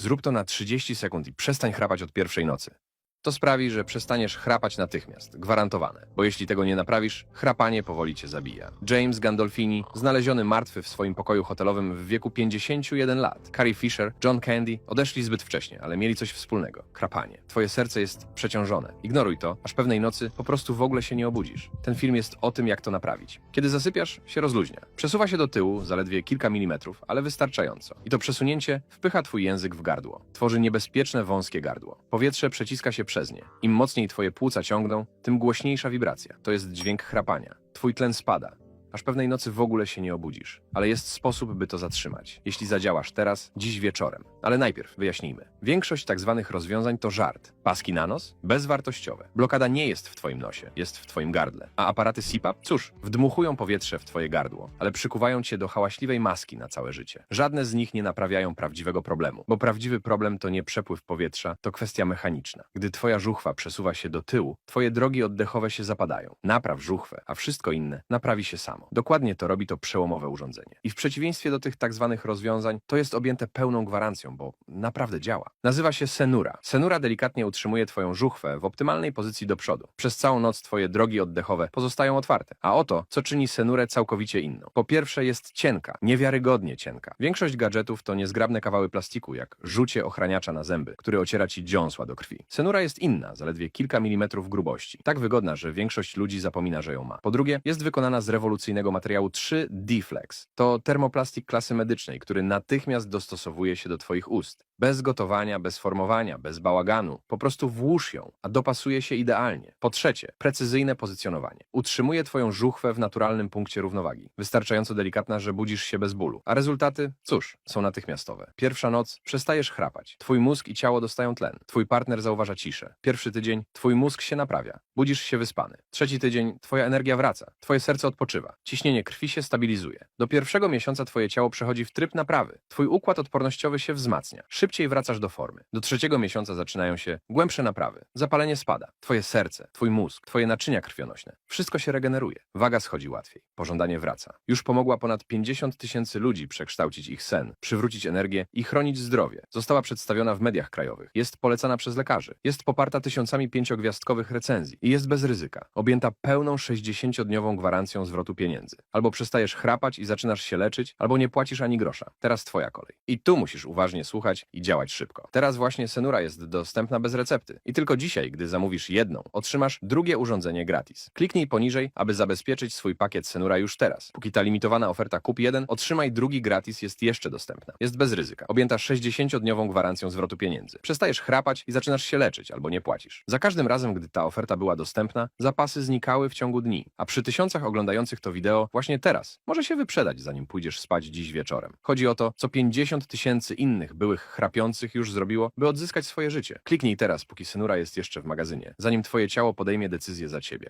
Zrób to na 30 sekund i przestań chrapać od pierwszej nocy. To sprawi, że przestaniesz chrapać natychmiast, gwarantowane, bo jeśli tego nie naprawisz, chrapanie powoli cię zabija. James Gandolfini, znaleziony martwy w swoim pokoju hotelowym w wieku 51 lat. Carrie Fisher, John Candy odeszli zbyt wcześnie, ale mieli coś wspólnego chrapanie. Twoje serce jest przeciążone. Ignoruj to, aż pewnej nocy po prostu w ogóle się nie obudzisz. Ten film jest o tym, jak to naprawić. Kiedy zasypiasz, się rozluźnia. Przesuwa się do tyłu, zaledwie kilka milimetrów, ale wystarczająco. I to przesunięcie wpycha twój język w gardło. Tworzy niebezpieczne, wąskie gardło. Powietrze przeciska się przez nie. Im mocniej twoje płuca ciągną, tym głośniejsza wibracja. To jest dźwięk chrapania. Twój tlen spada. Aż pewnej nocy w ogóle się nie obudzisz. Ale jest sposób, by to zatrzymać. Jeśli zadziałasz teraz, dziś wieczorem. Ale najpierw wyjaśnijmy. Większość tak zwanych rozwiązań to żart. Paski na nos? Bezwartościowe. Blokada nie jest w twoim nosie, jest w twoim gardle. A aparaty CPAP? Cóż, wdmuchują powietrze w twoje gardło, ale przykuwają cię do hałaśliwej maski na całe życie. Żadne z nich nie naprawiają prawdziwego problemu, bo prawdziwy problem to nie przepływ powietrza, to kwestia mechaniczna. Gdy twoja żuchwa przesuwa się do tyłu, twoje drogi oddechowe się zapadają. Napraw żuchwę, a wszystko inne naprawi się samo. Dokładnie to robi to przełomowe urządzenie. I w przeciwieństwie do tych tak zwanych rozwiązań, to jest objęte pełną gwarancją, bo naprawdę działa. Nazywa się Senura. Senura delikatnie utrzymuje twoją żuchwę w optymalnej pozycji do przodu. Przez całą noc twoje drogi oddechowe pozostają otwarte. A oto, co czyni Senurę całkowicie inną. Po pierwsze jest cienka, niewiarygodnie cienka. Większość gadżetów to niezgrabne kawały plastiku, jak rzucie ochraniacza na zęby, który ociera ci dziąsła do krwi. Senura jest inna, zaledwie kilka milimetrów grubości. Tak wygodna, że większość ludzi zapomina, że ją ma. Po drugie, jest wykonana z rewolucyjnego materiału 3D Flex. To termoplastik klasy medycznej, który natychmiast dostosowuje się do twoich ust. Bez gotowania, bez formowania, bez bałaganu. Po prostu włóż ją, a dopasuje się idealnie. Po trzecie, precyzyjne pozycjonowanie. Utrzymuje twoją żuchwę w naturalnym punkcie równowagi. Wystarczająco delikatna, że budzisz się bez bólu. A rezultaty? Cóż, są natychmiastowe. Pierwsza noc, przestajesz chrapać. Twój mózg i ciało dostają tlen. Twój partner zauważa ciszę. Pierwszy tydzień, twój mózg się naprawia. Budzisz się wyspany. Trzeci tydzień, twoja energia wraca. Twoje serce odpoczywa. Ciśnienie krwi się stabilizuje. Do pierwszego miesiąca twoje ciało przechodzi w tryb naprawy. Twój układ odpornościowy się wzmacnia. Szybciej wracasz do formy. Do trzeciego miesiąca zaczynają się głębsze naprawy. Zapalenie spada. Twoje serce, twój mózg, twoje naczynia krwionośne. Wszystko się regeneruje. Waga schodzi łatwiej. Pożądanie wraca. Już pomogła ponad 50 tysięcy ludzi przekształcić ich sen, przywrócić energię i chronić zdrowie. Została przedstawiona w mediach krajowych. Jest polecana przez lekarzy. Jest poparta tysiącami pięciogwiazdkowych recenzji i jest bez ryzyka. Objęta pełną 60-dniową gwarancją zwrotu pieniędzy. Albo przestajesz chrapać i zaczynasz się leczyć, albo nie płacisz ani grosza. Teraz twoja kolej. I tu musisz uważnie słuchać i działać szybko. Teraz właśnie Senura jest dostępna bez recepty. I tylko dzisiaj, gdy zamówisz jedną, otrzymasz drugie urządzenie gratis. Kliknij poniżej, aby zabezpieczyć swój pakiet Senura już teraz. Póki ta limitowana oferta kup jeden, otrzymaj drugi gratis jest jeszcze dostępna. Jest bez ryzyka. Objęta 60-dniową gwarancją zwrotu pieniędzy. Przestajesz chrapać i zaczynasz się leczyć albo nie płacisz. Za każdym razem, gdy ta oferta była dostępna, zapasy znikały w ciągu dni. A przy tysiącach oglądających to wideo, właśnie teraz może się wyprzedać, zanim pójdziesz spać dziś wieczorem. Chodzi o to, co 50 tysięcy innych byłych chrapiących już zrobiło, by odzyskać swoje życie. Kliknij teraz, póki Senura jest jeszcze w magazynie, zanim twoje ciało podejmie decyzję za ciebie.